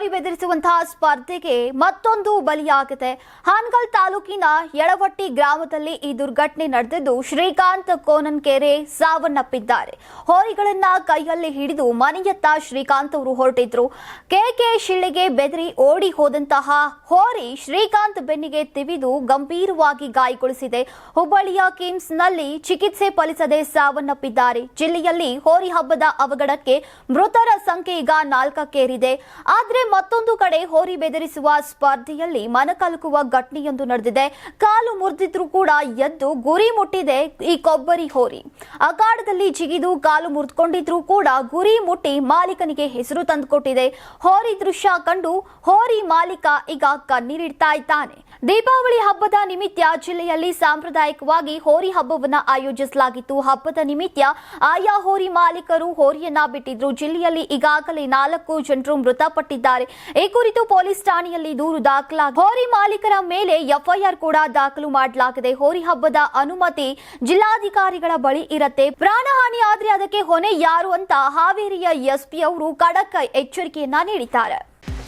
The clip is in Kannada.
ಹೋರಿ ಬೆದರಿಸುವಂತಹ ಸ್ಪರ್ಧೆಗೆ ಮತ್ತೊಂದು ಬಲಿಯಾಗಿದೆ. ಹಾನಗಲ್ ತಾಲೂಕಿನ ಯಡವಟ್ಟಿ ಗ್ರಾಮದಲ್ಲಿ ಈ ದುರ್ಘಟನೆ ನಡೆದಿದ್ದು ಶ್ರೀಕಾಂತ್ ಕೋನನ್ಕೆರೆ ಸಾವನ್ನಪ್ಪಿದ್ದಾರೆ. ಹೋರಿಗಳನ್ನ ಕೈಯಲ್ಲಿ ಹಿಡಿದು ಮನೆಯತ್ತ ಶ್ರೀಕಾಂತ್ ಅವರು ಹೊರಟಿದ್ರು. ಕೆಕೆ ಶಿಳ್ಳಿಗೆ ಬೆದರಿ ಓಡಿ ಹೋದಂತಹ ಹೋರಿ ಶ್ರೀಕಾಂತ್ ಬೆನ್ನಿಗೆ ತಿವಿದು ಗಂಭೀರವಾಗಿ ಗಾಯಗೊಳಿಸಿದೆ. ಹುಬ್ಬಳ್ಳಿಯ ಕಿಮ್ಸ್ನಲ್ಲಿ ಚಿಕಿತ್ಸೆ ಫಲಿಸದೆ ಸಾವನ್ನಪ್ಪಿದ್ದಾರೆ. ಜಿಲ್ಲೆಯಲ್ಲಿ ಹೋರಿ ಹಬ್ಬದ ಅವಘಡಕ್ಕೆ ಮೃತರ ಸಂಖ್ಯೆ ಈಗ ನಾಲ್ಕಕ್ಕೇರಿದೆ. ಆದ್ರೆ ಮತ್ತೊಂದು ಕಡೆ ಹೋರಿ ಬೆದರಿಸುವ ಸ್ಪರ್ಧೆಯಲ್ಲಿ ಮನಕಲುಕುವ ಘಟನೆಯೊಂದು ನಡೆದಿದೆ. ಕಾಲು ಮುರಿದಿದ್ರು ಕೂಡ ಎದ್ದು ಗುರಿ ಮುಟ್ಟಿದೆ ಈ ಕೊಬ್ಬರಿ ಹೋರಿ. ಅಖಾಡದಲ್ಲಿ ಜಿಗಿದು ಕಾಲು ಮುರಿದುಕೊಂಡಿದ್ರು ಕೂಡ ಗುರಿ ಮುಟ್ಟಿ ಮಾಲೀಕನಿಗೆ ಹೆಸರು ತಂದುಕೊಟ್ಟಿದೆ. ಹೋರಿ ದೃಶ್ಯ ಕಂಡು ಹೋರಿ ಮಾಲೀಕ ಈಗ ಕಣ್ಣೀರಿಡ್ತಾ ಇದ್ದಾನೆ. ದೀಪಾವಳಿ ಹಬ್ಬದ ನಿಮಿತ್ತ ಜಿಲ್ಲೆಯಲ್ಲಿ ಸಾಂಪ್ರದಾಯಿಕವಾಗಿ ಹೋರಿ ಹಬ್ಬವನ್ನು ಆಯೋಜಿಸಲಾಗಿತ್ತು. ಹಬ್ಬದ ನಿಮಿತ್ತ ಆಯಾ ಹೋರಿ ಮಾಲೀಕರು ಹೋರಿಯನ್ನ ಬಿಟ್ಟಿದ್ರು. ಜಿಲ್ಲೆಯಲ್ಲಿ ಈಗಾಗಲೇ ನಾಲ್ಕು ಜನರು ಮೃತಪಟ್ಟಿದ್ದಾರೆ. ಈ ಕುರಿತು ಪೊಲೀಸ್ ಠಾಣೆಯಲ್ಲಿ ದೂರು ದಾಖಲಾಗಿದೆ ಹೋರಿ ಮಾಲೀಕರ ಮೇಲೆ ಎಫ್ಐಆರ್ ಕೂಡ ದಾಖಲು ಮಾಡಲಾಗಿದೆ. ಹೋರಿ ಹಬ್ಬದ ಅನುಮತಿ ಜಿಲ್ಲಾಧಿಕಾರಿಗಳ ಬಳಿ ಇರುತ್ತೆ. ಪ್ರಾಣಹಾನಿ ಆದ್ರೆ ಅದಕ್ಕೆ ಹೊಣೆ ಯಾರು ಅಂತ ಹಾವೇರಿಯ ಎಸ್ಪಿ ಅವರು ಖಡಕ್ ಎಚ್ಚರಿಕೆಯನ್ನ ನೀಡಿದ್ದಾರೆ.